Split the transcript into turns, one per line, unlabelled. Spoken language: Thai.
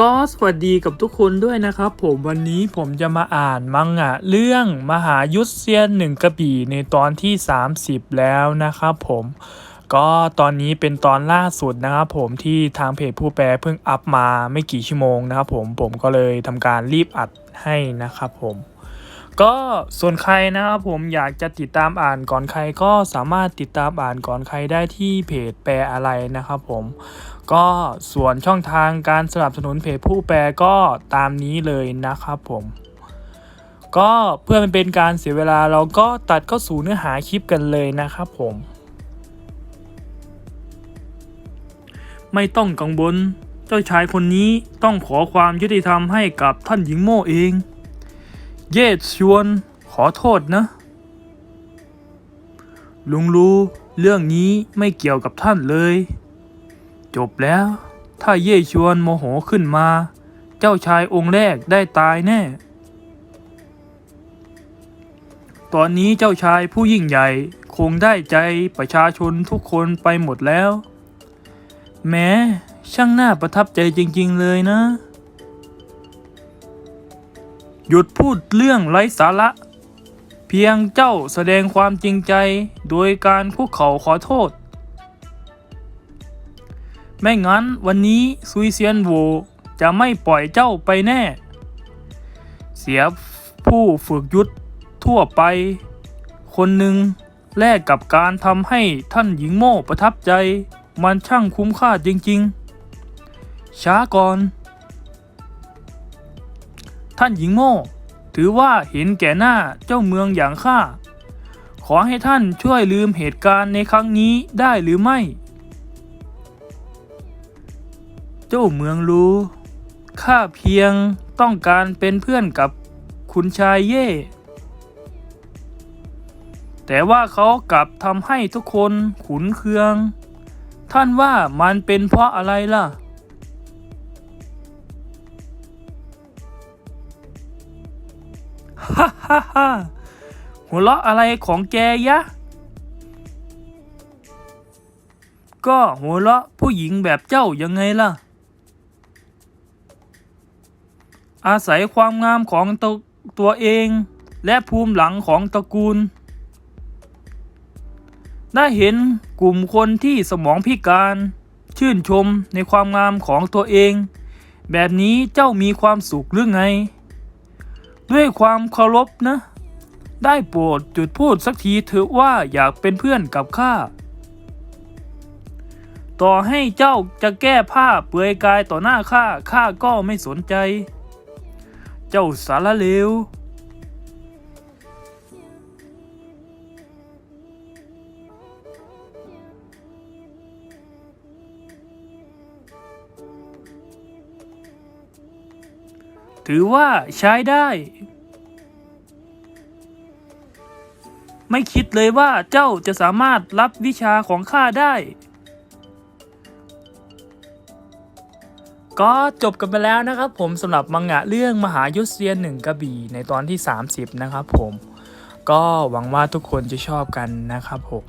ก็สวัสดีกับทุกคนด้วยนะครับผมวันนี้ผมจะมาอ่านมังงะเรื่องมหายุทธเซียนหนึ่งกระบี่ในตอนที่ 30 แล้วนะครับผมก็ตอนนี้เป็นตอนล่าสุดนะครับผมที่ทางเพจผู้แปลเพิ่งอัพมาไม่กี่ชั่วโมงนะครับผมผมก็เลยทำการรีบอัดให้นะครับผม ก็ส่วนใครนะครับผมอยากจะติดตามอ่านก่อนใครก็สามารถติดตามอ่านก่อนใครได้ที่เพจแปลอะไรนะครับผมก็ส่วนช่องทางการสนับสนุนเพจผู้แปลก็ตามนี้เลยนะครับผมก็เพื่อไม่เป็นการเสียเวลาเราก็ตัดเข้าสู่เนื้อหาคลิปกันเลยนะครับผม ไม่ต้องกังวลเจ้าชายคนนี้ต้องขอความยุติธรรมให้กับท่านหญิงโม่เอง เยดชวนขอโทษนะ ลุงรู้เรื่องนี้ไม่เกี่ยวกับท่านเลย จบแล้ว ถ้าเย่ชวนโมโหขึ้นมา เจ้าชายองค์แรกได้ตายแน่ ตอนนี้เจ้าชายผู้ยิ่งใหญ่คงได้ใจประชาชนทุกคนไปหมดแล้ว แม้ช่างน่าประทับใจจริง ๆ เลยนะ หยุดพูดเรื่องไร้สาระ เพียงเจ้าแสดงความจริงใจโดยการคุกเข่าขอโทษ ไม่งั้นวันนี้ซุยเซียนโวจะไม่ปล่อยเจ้าไปแน่ เสียผู้ฝึกยุทธทั่วไป คนหนึ่งแลกกับการทำให้ท่านหญิงโม่ประทับใจ มันช่างคุ้มค่าจริง ๆ ช้าก่อน ท่านหญิงโม่ ถือว่าเห็นแก่หน้าเจ้าเมืองอย่างข้า ขอให้ท่านช่วยลืมเหตุการณ์ในครั้งนี้ได้หรือไม่ เจ้าเมืองรู้ข้าเพียงต้องการเป็นเพื่อนกับคุณชายเย่ แต่ว่าเขากลับทำให้ทุกคนขุนเคือง ท่านว่ามันเป็นเพราะอะไรล่ะ ฮ่าฮ่าฮ่าหัวเราะอะไรของแกยะ ก็หัวเราะผู้หญิงแบบเจ้ายังไงล่ะ อาศัยความงามของตตัวเอง และภูมิหลังของตระกูล ได้เห็นกลุ่มคนที่สมองพิการชื่นชมในความงามของตัวเอง แบบนี้เจ้ามีความสุขหรือไง ด้วยความเคารพนะ ได้โปรดจุดพูดสักทีเถอะว่าอยากเป็นเพื่อนกับข้า ต่อให้เจ้าจะแก้ผ้าเปลือยกายต่อหน้าข้าข้าก็ไม่สนใจ เจ้าสารเลว ถือว่าใช้ได้ ไม่คิดเลยว่าเจ้าจะสามารถรับวิชาของข้าได้ ก็จบกันไปแล้วนะครับผมสำหรับมังงะเรื่องมหายุทธเซียนหนึ่งกระบี่ในตอนที่ 30 นะครับผม ก็หวังว่าทุกคนจะชอบกันนะครับผม